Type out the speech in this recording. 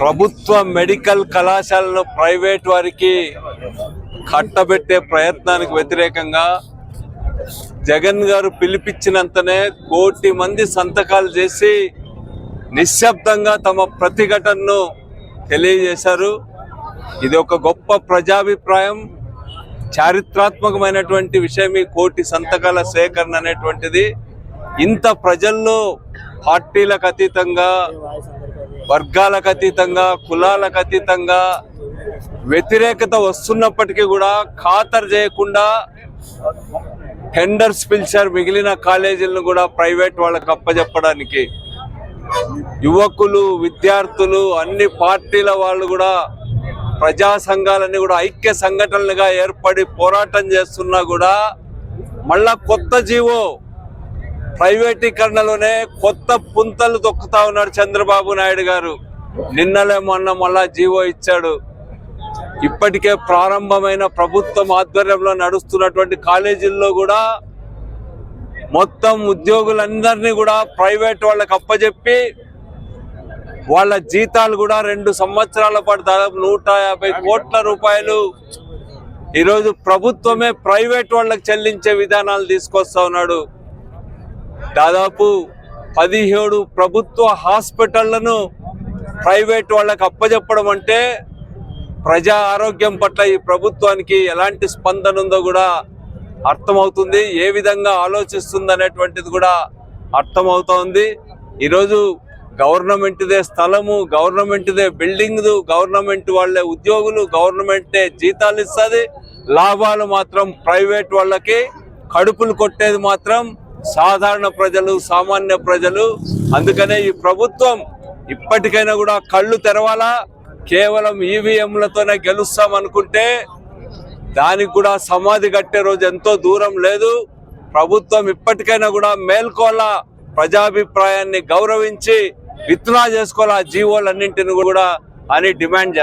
ప్రభుత్వ మెడికల్ కళాశాలను ప్రైవేట్ వారికి కట్టబెట్టే ప్రయత్నానికి వ్యతిరేకంగా జగన్ గారు పిలిపించినంతనే కోటి మంది సంతకాలు చేసి నిశ్శబ్దంగా తమ ప్రతిఘటనను తెలియజేశారు. ఇది ఒక గొప్ప ప్రజాభిప్రాయం. చారిత్రాత్మకమైనటువంటి విషయం ఈ కోటి సంతకాల సేకరణ అనేటువంటిది. ఇంత ప్రజల్లో పార్టీలకు అతీతంగా వర్గాలకు అతీతంగా కులాలకు అతీతంగా వ్యతిరేకత వస్తున్నప్పటికీ కూడా ఖాతరు చేయకుండా టెండర్స్ పిలిచారు మిగిలిన కాలేజీలను కూడా ప్రైవేట్ వాళ్ళకి అప్పచెప్పడానికి యువకులు విద్యార్థులు అన్ని పార్టీల వాళ్ళు కూడా ప్రజా సంఘాలన్నీ కూడా ఐక్య సంఘటనలుగా ఏర్పడి పోరాటం చేస్తున్నా కూడా మళ్ళా కొత్త జీవో ప్రైవేటీకరణలోనే కొత్త పుంతలు తొక్కుతా ఉన్నాడు చంద్రబాబు నాయుడు గారు. నిన్నలే మొన్న మళ్ళా జీవో ఇచ్చాడు. ఇప్పటికే ప్రారంభమైన ప్రభుత్వం ఆధ్వర్యంలో నడుస్తున్నటువంటి కాలేజీల్లో కూడా మొత్తం ఉద్యోగులందరినీ కూడా ప్రైవేట్ వాళ్ళకి అప్పజెప్పి వాళ్ళ జీతాలు కూడా రెండు సంవత్సరాల పాటు దాదాపు నూట యాభై కోట్ల రూపాయలు ఈరోజు ప్రభుత్వమే ప్రైవేట్ వాళ్ళకి చెల్లించే విధానాలు తీసుకొస్తా ఉన్నాడు. దాదాపు పదిహేడు ప్రభుత్వ హాస్పిటళ్ళను ప్రైవేట్ వాళ్ళకి అప్పజెప్పడం అంటే ప్రజా ఆరోగ్యం పట్ల ఈ ప్రభుత్వానికి ఎలాంటి స్పందన ఉందో కూడా అర్థమవుతుంది. ఏ విధంగా ఆలోచిస్తుంది అనేటువంటిది కూడా అర్థమవుతోంది. ఈరోజు గవర్నమెంట్దే స్థలము గవర్నమెంట్దే బిల్డింగ్ గవర్నమెంట్ వాళ్ళే ఉద్యోగులు గవర్నమెంటే జీతాలు ఇస్తుంది. లాభాలు మాత్రం ప్రైవేట్ వాళ్ళకి కడుపులు కొట్టేది మాత్రం సాధారణ ప్రజలు సామాన్య ప్రజలు. అందుకనే ఈ ప్రభుత్వం ఇప్పటికైనా కూడా కళ్ళు తెరవాలా. కేవలం ఈవీఎంలతోనే గెలుస్తామనుకుంటే దానికి కూడా సమాధి కట్టే రోజు ఎంతో దూరం లేదు. ప్రభుత్వం ఇప్పటికైనా కూడా మేల్కోల ప్రజాభిప్రాయాన్ని గౌరవించి విత్డ్రా చేసుకోవాలా. జీవోలన్నింటిని కూడా అని డిమాండ్ చేస్తారు